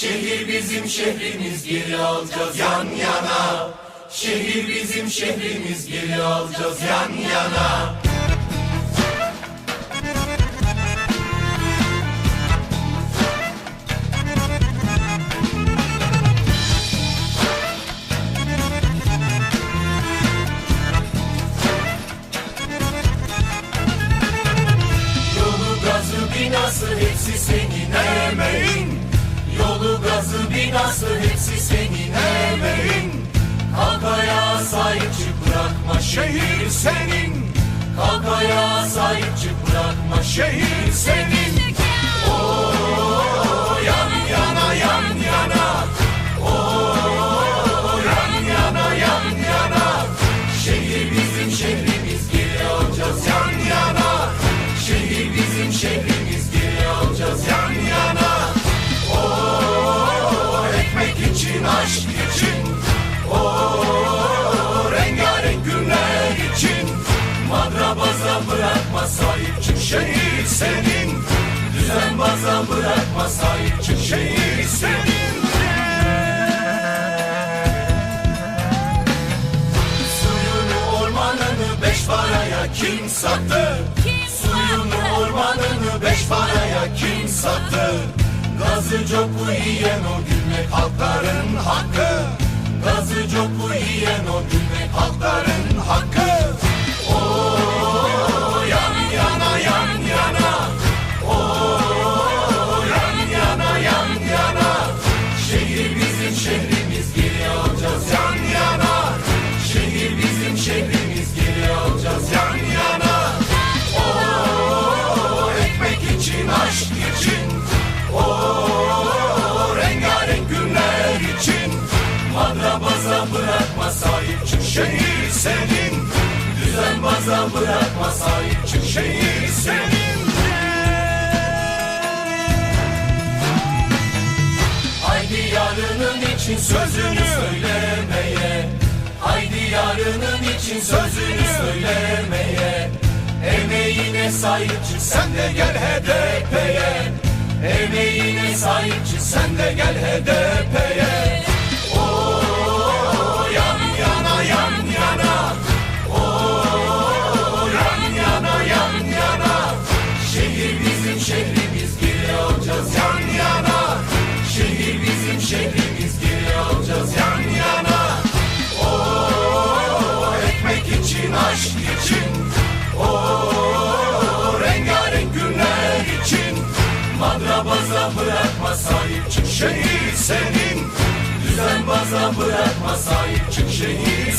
Şehir bizim şehrimiz geri alacağız yan yana. Şehir bizim şehrimiz geri alacağız yan yana. Yolu gazı hepsi senin emeğin Yolu gazı binası hepsi senin emeğin Kalk ayağa sahip çık bırakma şehir senin. Kalk ayağa sahip çık bırakma şehir senin için aşk için. Oo rengarenk günler için. Madrabaza bırakma sahip çık şehir senin. Düzenbaza bırakma sahip çık şehir senin. Suyunu ormanını beş paraya kim sattı? Suyunu ormanını beş paraya kim sattı? Gazı copu yiyen o gülmek halkların hakkı. Gazı copu yiyen o gülmek halkların hakkı. Oo yan yana yan yana. Oo yan yana yan yana. Şehir bizim şehrimiz şehir senin. Düzenbaza bırakma sahip çık şehir senin. Haydi yarının için sözünü söylemeye. Haydi yarının için sözünü söylemeye. Emeğine sahip çık sen de gel HDP'ye. Emeğine sahip çık sen de gel HDP'ye Madrabaza bırakma sahip çık şehir senin. Düzenbaza bırakma sahip çık şehir